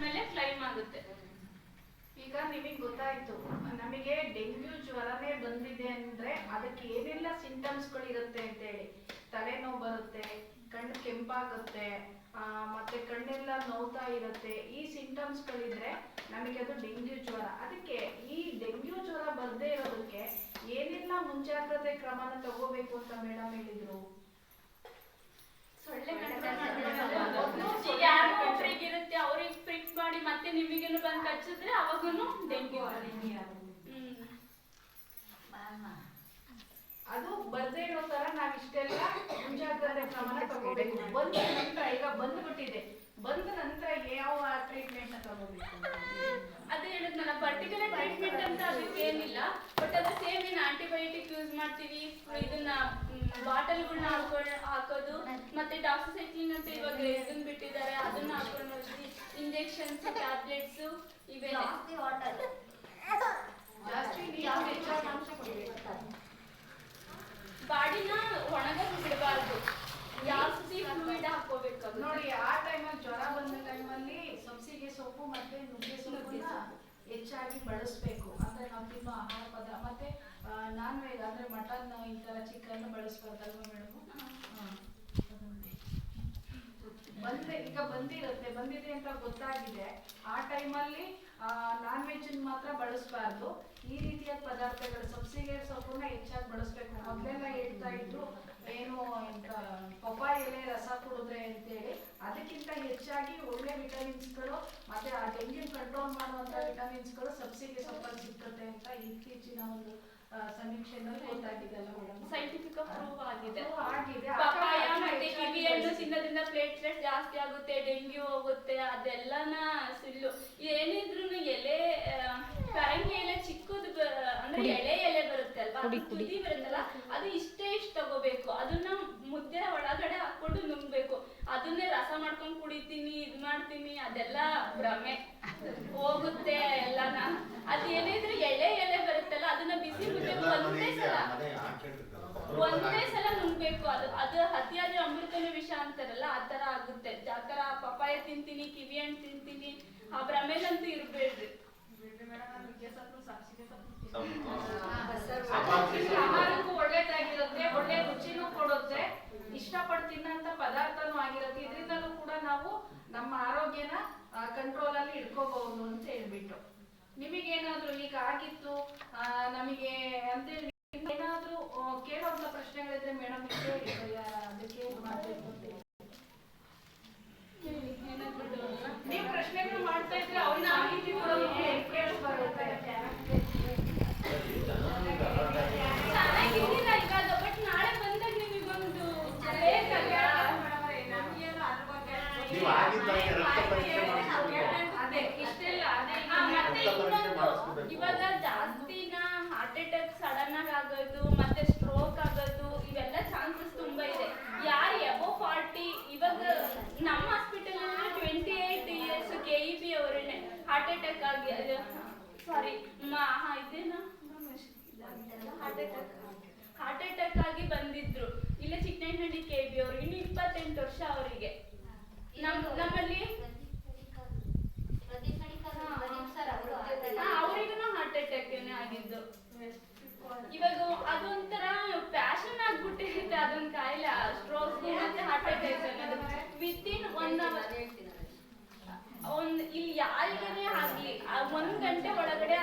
ಮೇಲೆ ಕ್ಲೈಮ್ ಆಗುತ್ತೆ ಈಗ ನಿಮಗೆ ಗೊತ್ತಾಯ್ತು. ನಮಗೆ ಡೆಂಗ್ಯೂ ಜ್ವರನೇ ಬಂದಿದೆ ಅಂದ್ರೆ ಅದಕ್ಕೆ ಏನೆಲ್ಲ ಸಿಂಟಮ್ಸ್ಗಳು ಇರುತ್ತೆ ಅಂತ ಹೇಳಿ ತಲೆನೋವು ಬರುತ್ತೆ ಕಣ್ಣು ಕೆಂಪಾಗುತ್ತೆ ಆ, ಮತ್ತೆ ಕಣ್ಣೆಲ್ಲ ನೋವ್ತಾ ಇರುತ್ತೆ. ಈ ಸಿಂಟಮ್ಸ್ಗಳಿದ್ರೆ ನಮಗೆ ಅದು ಡೆಂಗ್ಯೂ ಜ್ವರ. ಅದಕ್ಕೆ ಈ ಡೆಂಗ್ಯೂ ಜ್ವರ ಬರ್ದೇ ಇರೋದಕ್ಕೆ ಏನೆಲ್ಲ ಮುಂಜಾಗ್ರತೆ ಕ್ರಮನ ತಗೋಬೇಕು ಅಂತ ಮೇಡಮ್ ಹೇಳಿದ್ರು? ಸೊಳ್ಳೆ control ಮಾಡ್ಕೊಳ್ಳೋದು. ಈಗ ಯಾರೋ ಒಬ್ರಿಗೆ ಇರುತ್ತೆ ಅವ್ರಿಗೆ ಪ್ರಿಕ್ ಮಾಡಿ ಮತ್ತೆ ನಿಮಗೇನು ಅವಾಗೂ ಡೆಂಗ್ಯೂ ಅದು ಬರ್ದೇ ಇರೋ ತರ ನಾವ್ ಇಷ್ಟೆಲ್ಲ ಮುಂಜಾಗ್ರತೆ ಕ್ರಮನ ತಗೋಬೇಕು. ಬಂದ ನಂತರ ಈಗ ಬಂದ್ಬಿಟ್ಟಿದೆ. ಬಂದ ನಂತರ ಯಾವ ಟ್ರೀಟ್ಮೆಂಟ್ ತಗೋಬೇಕು? ಅದೇ ಹೇಳಿದ್ನಲ್ಲ ಪರ್ಟಿಕ್ಯುಲರ್ ಟ್ರೀಟ್ಮೆಂಟ್ ಅಂತ ಅದಕ್ಕೆ ಏನಿಲ್ಲ. ಬಟ್ ಅದು ಸೇಮ್ ಏನು ಆಂಟಿಬಯೋಟಿಕ್ ಯೂಸ್ ಮಾಡ್ತೀವಿ. ಇದನ್ನ ಬಾಟಲ್ಗಳನ್ನ ಹಾಕೊಂಡು ಹಾಕೋದು ಮತ್ತೆ ಡಾಕ್ಸಿಸೈಕ್ಲಿನ್ ಅಂತ ಇವಾಗ ಇದನ್ನ ಬಿಟ್ಟಿದ್ದಾರೆ ಅದನ್ನ ಹಾಕೊಂಡು ಇಂಜೆಕ್ಷನ್ಸ್ ಟ್ಯಾಬ್ಲೆಟ್ಸ್ ಇವೆ ಜಾಸ್ತಿ ವಾಟರ್ ಬಾಡಿನ ಒಣಗಕ್ಕೆ ಬಿಡಬಾರ್ದು. ಜಾಸ್ತಿ ಫ್ಲೂಯಿಡ್ ಹಾಕೋಬೇಕು ನೋಡಿ ಆ ಟೈಮಲ್ಲಿ ಜ್ವರ ಬಂದ ಟೈಮಲ್ಲಿ ಸಬ್ಸಿಗೆ ಸೊಪ್ಪು ಮತ್ತೆ ನುಗ್ಗೆ ಸೊಪ್ಪನ್ನ ಹೆಚ್ಚಾಗಿ ಬಳಸಬೇಕು. ಅಂದ್ರೆ ನಾವು ತಿನ್ನೋ ಆಹಾರ ಪದ ಮತ್ತೆ ನಾನ್ ವೆಜ್ ಅಂದ್ರೆ ಮಟನ್, ಈ ತರ ಚಿಕನ್ ಬಳಸ್ಬಾರ್ದಲ್ವಾ ಮೇಡಮ್? ಬಂದೆ ಈಗ ಬಂದಿರುತ್ತೆ, ಬಂದಿದೆ ಅಂತ ಗೊತ್ತಾಗಿದೆ. ಆ ಟೈಮಲ್ಲಿ ನಾನ್ ವೆಜ್ ಮಾತ್ರ ಬಳಸಬಾರ್ದು. ಈ ರೀತಿಯ ಪದಾರ್ಥಗಳು, ಸಬ್ಸಿಗೆ ಸೊಪ್ಪನ್ನ ಹೆಚ್ಚಾಗಿ ಬಳಸಬೇಕು. ಮೊದಲೆಲ್ಲ ಹೇಳ್ತಾ ಇದ್ರು, ಏನು ಇಂತ ಪಪ್ಪಾಯ ಎಲೆ ರಸ ಕುಡಿದ್ರೆ ಅಂತೇಳಿ. ಅದಕ್ಕಿಂತ ಹೆಚ್ಚಾಗಿ ಒಳ್ಳೆ ವಿಟಮಿನ್ಸ್ಗಳು ಮತ್ತೆ ಆ ಡೆಂಗ್ಯೂ ಕಂಟ್ರೋಲ್ ಮಾಡುವಂತ ವಿಟಮಿನ್ಸ್ಗಳು ಸಬ್ಸಿಗೆ ಸೊಪ್ಪಲ್ಲಿ ಸಿಕ್ಕುತ್ತೆ ಅಂತ ಇತ್ತೀಚಿನ ಒಂದು ಸಮೀಕ್ಷೆನಲ್ಲಿ ಗೊತ್ತಾಗಿದೆ ಅಲ್ಲ ಮೇಡಮ್ ಸೈಂಟಿಫಿಕ್ ಪ್ರೂವ್ ಆಗಿದೆ. ಆಗಿದೆ. ಪಪ್ಪಾಯ ಮತ್ತೆ ಹೆಚ್ಚಾಗಿ ಕಿವಿ ಹಣ್ಣು ತಿನ್ನೋದ್ರಿಂದ ಪ್ಲೇಟ್ಲೆಟ್ ಜಾಸ್ತಿ ಆಗುತ್ತೆ ಡೆಂಗ್ಯೂ ಹೋಗುತ್ತೆ ಅದೆಲ್ಲನ ಸುಳ್ಳು. ಏನಿದ್ರು ಎಲೆ ಕರಂಗಿ ಪರಂಗಿ ಎಲೆ ಚಿಕ್ಕದು ಅಂದ್ರೆ ಎಳೆ ಎಲೆ ಬರುತ್ತೆ ಅಲ್ವಾ? ಅದು ತುದಿ ಬರುತ್ತಲ್ಲ ಅದು ಇಷ್ಟೇ ಇಷ್ಟ ತಗೋಬೇಕು. ಅದನ್ನ ಮುದ್ದೆ ಒಳಗಡೆ ಹಾಕೊಂಡು ನುಂಗ್ಬೇಕು. ಅದನ್ನೇ ರಸ ಮಾಡ್ಕೊಂಡು ಕುಡಿತೀನಿ ಇದ್ ಮಾಡ್ತೀನಿ ಅದೆಲ್ಲ ಭ್ರಮೆ. ಹೋಗುತ್ತೆ ಎಲ್ಲಾನ ಅದೇನಿದ್ರು ಎಳೆ ಎಲೆ ಬರುತ್ತಲ್ಲ ಅದನ್ನ ಬಿಸಿ ಮುದ್ದೆ ಒಂದೇ ಸಲ ಒಂದೇ ಸಲ. ನುಂಗ್ಬೇಕು. ಅದು ಅದು ಅತಿಯಾದ ಅಮೃತನ ವಿಷ ಅಂತಾರಲ್ಲ ಆ ತರ ಆಗುತ್ತೆ. ಆ ತರ ಪಪ್ಪಾಯ ತಿಂತೀನಿ ಕಿವಿ ಹಣ್ಣು ತಿಂತೀನಿ ಆ ಭ್ರಮೆಲಂತೂ ಇರ್ಬೇಡ್ರಿ. ಆಹಾರಕ್ಕೂ ಒಳ್ಳೇದಾಗಿರುತ್ತೆ ಒಳ್ಳೆ ರುಚಿನೂ ಕೊಡುತ್ತೆ ಇಷ್ಟಪಟ್ಟು ತಿನ್ನಂತ ಪದಾರ್ಥನೂ ಆಗಿರುತ್ತೆ. ಇದರಿಂದಲೂ ಕೂಡ ನಾವು ನಮ್ಮ ಆರೋಗ್ಯನ ಕಂಟ್ರೋಲ್ ಅಲ್ಲಿ ಇಟ್ಕೋಬಹುದು ಅಂತ ಹೇಳ್ಬಿಟ್ಟು. ನಿಮಗೇನಾದ್ರೂ ಈಗ ಆಗಿತ್ತು ನಮಗೆ ಅಂತ ಏನಾದ್ರೂ ಕೇಳುವಂತ ಪ್ರಶ್ನೆಗಳಿದ್ರೆ ಮೇಡಮ್ ಅದಕ್ಕೆ ಏನ್ ಮಾಡ್ಬೇಕು. ನೀವು ಪ್ರಶ್ನೆಗಳು ಮಾಡ್ತಾ ಇದ್ರೆ ಅವ್ರನ್ನ ಮಾಹಿತಿ ಕೊಡೋದಕ್ಕೆ ಕೇಳಿಸ್ಬರುತ್ತೆ ನೀವು ಇವಾಗ ಜಾಸ್ತಿನ ಹಾರ್ಟ್ ಅಟ್ಯಾಕ್ ಸಡನ್ ಆಗಿ ಆಗೋದು, ಮತ್ತೆ ಸ್ಟ್ರೋಕ್ ಆಗೋದು, ಇವೆಲ್ಲ ಚಾನ್ಸಸ್ ತುಂಬಾ ಇದೆ. ಯಾರು ಎಬೋ ಫಾರ್ಟಿ ಇವಾಗ ನಮ್ಮ ಹಾಸ್ಪಿಟಲ್ ಅಲ್ಲಿ twenty eight years K E B ಅವರೇನೆ heart attack ಆಗಿ ಸಾರಿ ಇದೇನಾ? ಹಾರ್ಟ್ ಅಟ್ಯಾಕ್ ಹಾರ್ಟ್ ಅಟ್ಯಾಕ್ ಆಗಿ ಬಂದಿದ್ರು. ಇಲ್ಲೇ ಚಿಕ್ಕನಹಳ್ಳಿ ಕೆ ಬಿ ಅವ್ರಿಗೆ ಇನ್ನು ಇಪ್ಪತ್ತೆಂಟು ವರ್ಷ ಅವರಿಗೆ. ನಮ್ಮ ನಮ್ಮಲ್ಲಿ ಒಂದ್ ಇಲ್ಲಿ ಯಾರಿಗೇನೆ ಆಗ್ಲಿ ಒಂದ್ ಗಂಟೆ ಒಳಗಡೆ